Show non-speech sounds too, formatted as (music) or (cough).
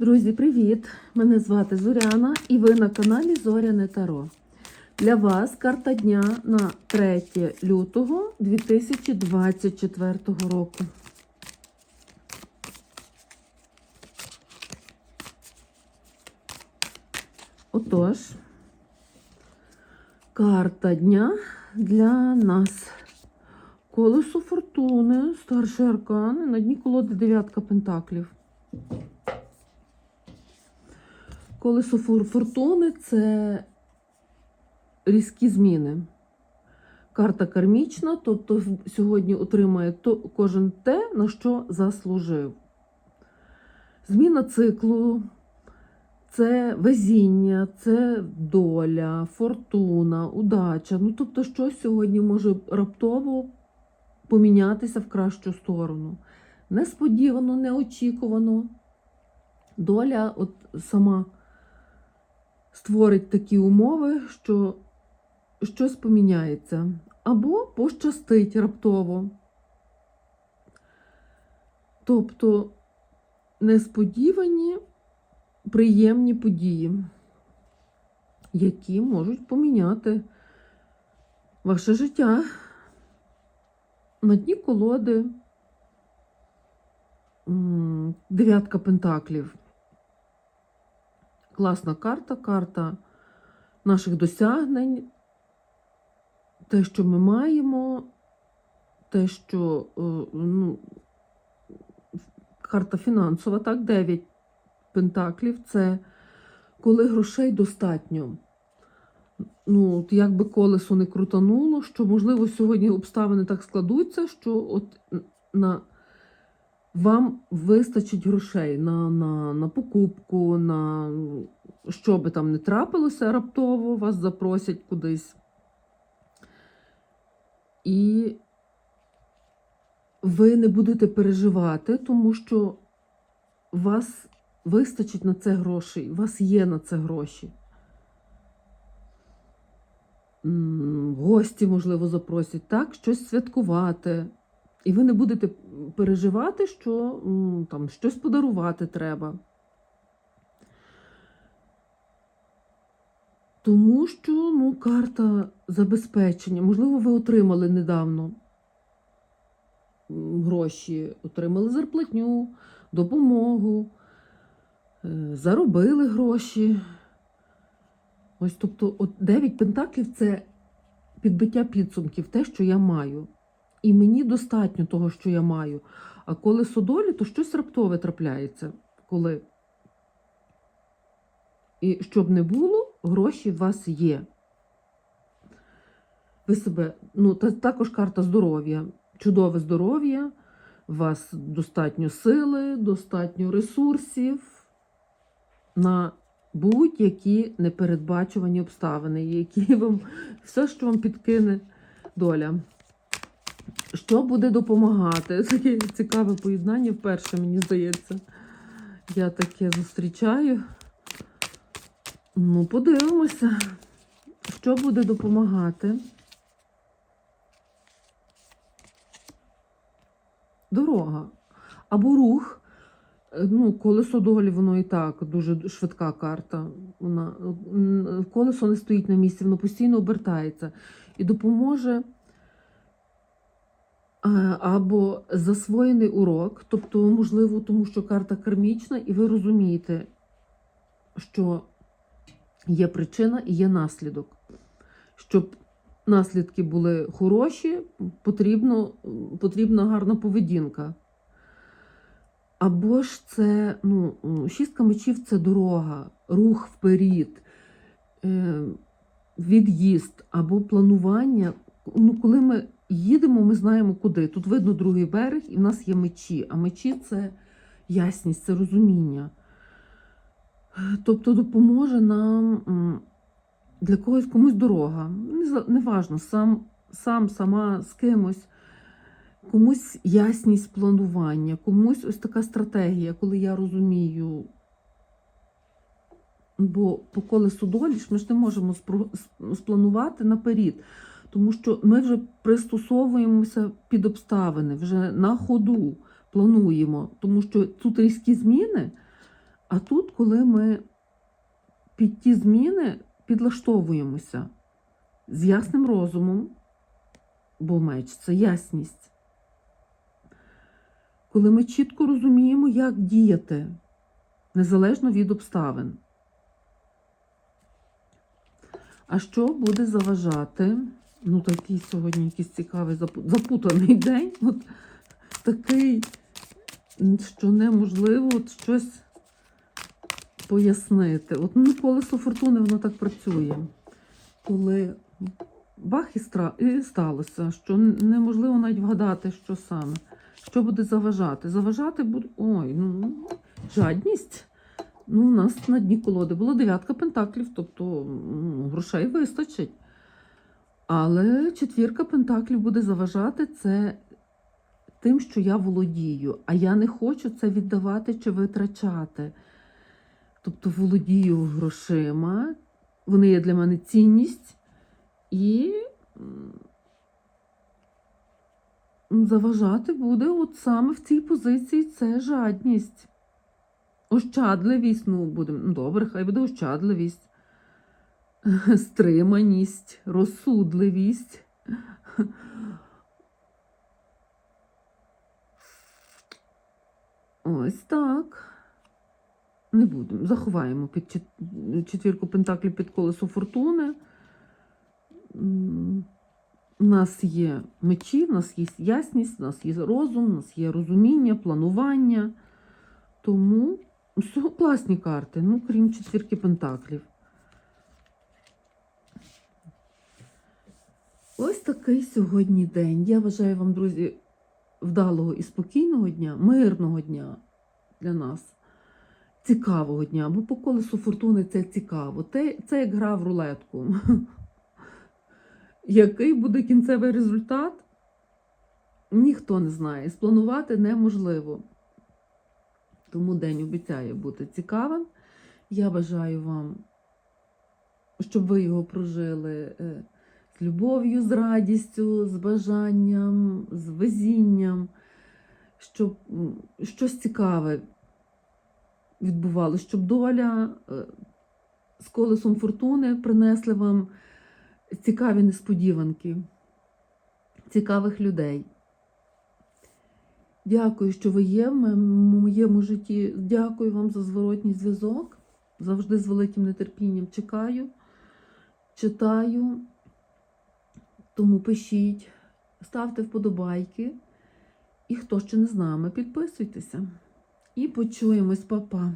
Друзі, привіт! Мене звати Зоряна і ви на каналі Зоряне Таро. Для вас карта дня на 3 лютого 2024 року. Отож, карта дня для нас. Колесо фортуни, старший аркан, на дні колоди дев'ятка пентаклів. Колесо фортуни це різкі зміни. Карта кармічна, тобто сьогодні отримає кожен те, на що заслужив. Зміна циклу це везіння, це доля, фортуна, удача. Ну, тобто, щось сьогодні може раптово помінятися в кращу сторону. Несподівано, неочікувано. Доля от сама створить такі умови, що щось поміняється. Або пощастить раптово. Тобто несподівані приємні події, які можуть поміняти ваше життя. На дні колоди дев'ятка пентаклів. Класна карта, карта наших досягнень, те, що ми маємо, те, що е, ну, карта фінансова, так, 9 пентаклів це коли грошей достатньо. Ну, от як би колесо не крутануло, що, можливо, сьогодні обставини так складуться, що от на вам вистачить грошей на, на, на покупку, на що би там не трапилося раптово, вас запросять кудись. І ви не будете переживати, тому що вас вистачить на це грошей, у вас є на це гроші. Гості, можливо, запросять, так, щось святкувати. І ви не будете переживати, що там щось подарувати треба. Тому що ну, карта забезпечення. Можливо, ви отримали недавно гроші, отримали зарплатню, допомогу, е, заробили гроші. Ось, тобто, от 9 пентаклів це підбиття підсумків, те, що я маю. І мені достатньо того, що я маю. А коли судолі, то щось раптове трапляється. Коли. І щоб не було, гроші у вас є. Ви себе, ну, та, також карта здоров'я. Чудове здоров'я, у вас достатньо сили, достатньо ресурсів на будь-які непередбачувані обставини, які вам все, що вам підкине доля. Що буде допомагати? (laughs) Таке цікаве поєднання вперше, мені здається. Я таке зустрічаю. Ну, подивимося, що буде допомагати. Дорога. Або рух. Е, Ну, колесо долі, воно і так дуже швидка карта. Вона, колесо не стоїть на місці, воно постійно обертається і допоможе або засвоєний урок, тобто, можливо, тому що карта кармічна, і ви розумієте, що є причина і є наслідок. Щоб наслідки були хороші, потрібно, потрібна гарна поведінка. Або ж це, ну, шістка мечів це дорога, рух вперед, е, від'їзд або планування. Ну, коли ми їдемо, ми знаємо куди. Тут видно другий берег, і в нас є мечі. А мечі це ясність, це розуміння. Тобто допоможе нам для когось комусь дорога. Неважно, сам, сам, сама з кимось. Комусь ясність планування, комусь ось така стратегія, коли я розумію. Бо по колесу долі ж ми ж не можемо спланувати наперед, тому що ми вже пристосовуємося під обставини, вже на ходу плануємо, тому що тут різкі зміни, А тут, коли ми під ті зміни підлаштовуємося з ясним розумом, бо меч це ясність. Коли ми чітко розуміємо, як діяти, незалежно від обставин. А що буде заважати? Ну, такий сьогодні якийсь цікавий запутаний (laughs) день. От такий, що неможливо от щось пояснити. От ну, колесо фортуни воно так працює. Коли бах і, стра... і сталося, що неможливо навіть вгадати, що саме. Що буде заважати? Заважати буде. Ой, ну, жадність. Ну, у нас на дні колоди була дев'ятка пентаклів, тобто грошей вистачить. Але четвірка пентаклів буде заважати це тим, що я володію, а я не хочу це віддавати чи витрачати. Тобто володію грошима, вони є для мене цінність, і заважати буде от саме в цій позиції це жадність. Ощадливість, ну, буде, ну, добре, хай буде ощадливість, стриманість, розсудливість. Ось так. Не будемо. Заховаємо під четвірку пентаклів під колесо фортуни. У нас є мечі, в нас є ясність, у нас є розум, у нас є розуміння, планування. Тому все, класні карти, ну, крім четвірки пентаклів. Ось такий сьогодні день. Я бажаю вам, друзі, вдалого і спокійного дня, мирного дня для нас, цікавого дня. Бо по колесу фортуни це цікаво. Це, це як гра в рулетку. (laughs) Який буде кінцевий результат? Ніхто не знає. Спланувати неможливо. Тому день обіцяє бути цікавим. Я бажаю вам, щоб ви його прожили е, з любов'ю, з радістю, з бажанням, з везінням, щоб щось цікаве відбувалося, щоб доля е, з колесом фортуни принесли вам цікаві несподіванки, цікавих людей. Дякую, що ви є в моєму житті. Дякую вам за зворотній зв'язок. Завжди з великим нетерпінням чекаю, читаю. Тому пишіть, ставте вподобайки. І хто ще не з нами, підписуйтеся. І почуємось, Па-па.